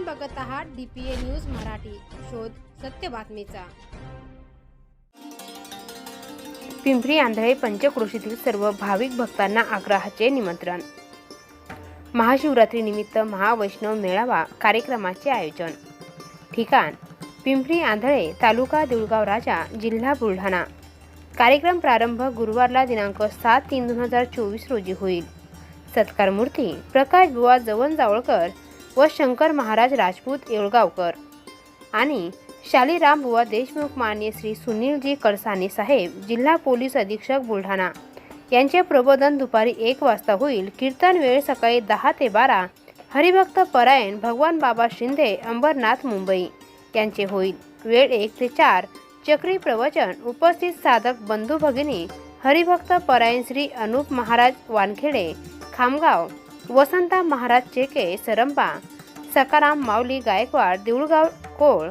आपण बघत आहात डीपीए न्यूज मराठी. शोध सत्य बातमीचा. पिंपरी आंधळे पंचक्रोशीतील सर्व भाविक भक्तांना आग्रहाचे निमंत्रण. महाशिवरात्रीनिमित्त महावैष्णव मेळावा कार्यक्रमाचे आयोजन. ठिकाण पिंपरी आंधळे तालुका देऊळगाव राजा जिल्हा बुलढाणा. कार्यक्रम प्रारंभ गुरुवारला दिनांक सात तीन दोन हजार चोवीस रोजी होईल. सत्कार मूर्ती प्रकाश बुवा जवन जावळकर व शंकर महाराज राजपूत येळगावकर. आणि शालीरामबुवा देशमुख मान्य श्री सुनीलजी कळसाने साहेब जिल्हा पोलीस अधीक्षक बुलढाणा. यांचे प्रबोधन दुपारी एक वाजता होईल. कीर्तन वेळ सकाळी दहा ते बारा. हरिभक्त परायण भगवान बाबा शिंदे अंबरनाथ मुंबई. यांचे होईल. वेळ एक ते चार. चक्री प्रवचन. उपस्थित साधक बंधू भगिनी. हरिभक्त परायण श्री अनुप महाराज वानखेडे खामगाव. वसंता महाराज चेके सरंबा सकाराम माऊली गायकवाड देऊळगाव कोळ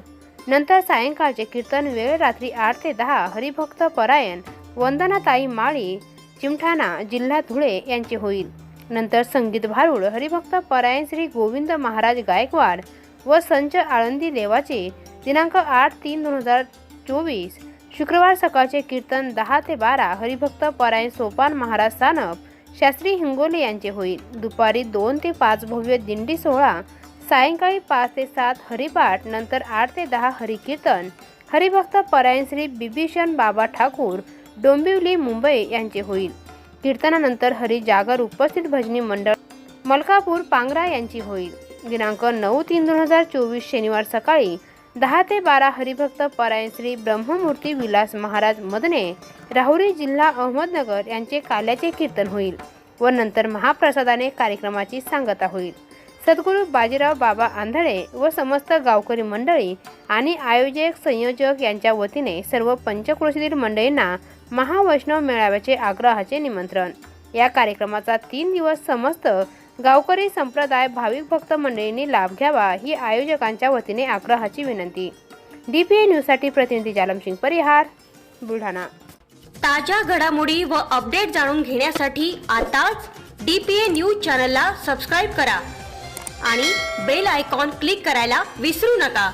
नंतर सायंकाळचे कीर्तन वेळ रात्री आठ ते दहा हरिभक्त परायण वंदनाताई माळी चिमठाणा जिल्हा धुळे यांचे होईल. नंतर संगीत भारूड हरिभक्त परायण श्री गोविंद महाराज गायकवाड व संच आळंदी देवाचे दिनांक आठ तीन दोन हजार चोवीस शुक्रवार सकाळचे कीर्तन दहा ते बारा हरिभक्त परायण सोपान महाराज सानप शास्त्री हिंगोले यांचे होईल. दुपारी दोन ते पाच भव्य दिंडी सोहळा सायंकाळी पाच ते सात हरिपाठ नंतर आठ ते दहा हरिकीर्तन. हरिभक्त परायण श्री बिभीषण बाबा ठाकूर डोंबिवली मुंबई यांचे होईल. कीर्तनानंतर हरिजागर उपस्थित भजनी मंडळ मलकापूर पांगरा यांची होईल. दिनांक नऊ तीन दोन हजार चोवीस शनिवार सकाळी दहा ते बारा हरिभक्त परायण श्री ब्रह्ममूर्ती विलास महाराज मदने राहुरी जिल्हा अहमदनगर यांचे काल्याचे कीर्तन होईल व नंतर महाप्रसादाने कार्यक्रमाची सांगता होईल. सद्गुरू बाजीराव बाबा आंधळे व समस्त गावकरी मंडळी आणि आयोजक संयोजक यांच्या वतीने सर्व पंचक्रोशीतील मंडळींना महावैष्णव मेळाव्याचे आग्रहाचे निमंत्रण. या कार्यक्रमाचा तीन दिवस समस्त गावकरी संप्रदाय भाविक भक्त मंडळींनी लाभ घ्यावा ही आयोजकांच्या वतीने आग्रहाची विनंती. डी पी ए न्यूजसाठी प्रतिनिधी जालमसिंग परिहार बुलढाणा. ताज्या घडामोडी व अपडेट जाणून घेण्यासाठी आताच डी पी ए न्यूज चॅनलला सबस्क्राईब करा आणि बेल आयकॉन क्लिक करायला विसरू नका.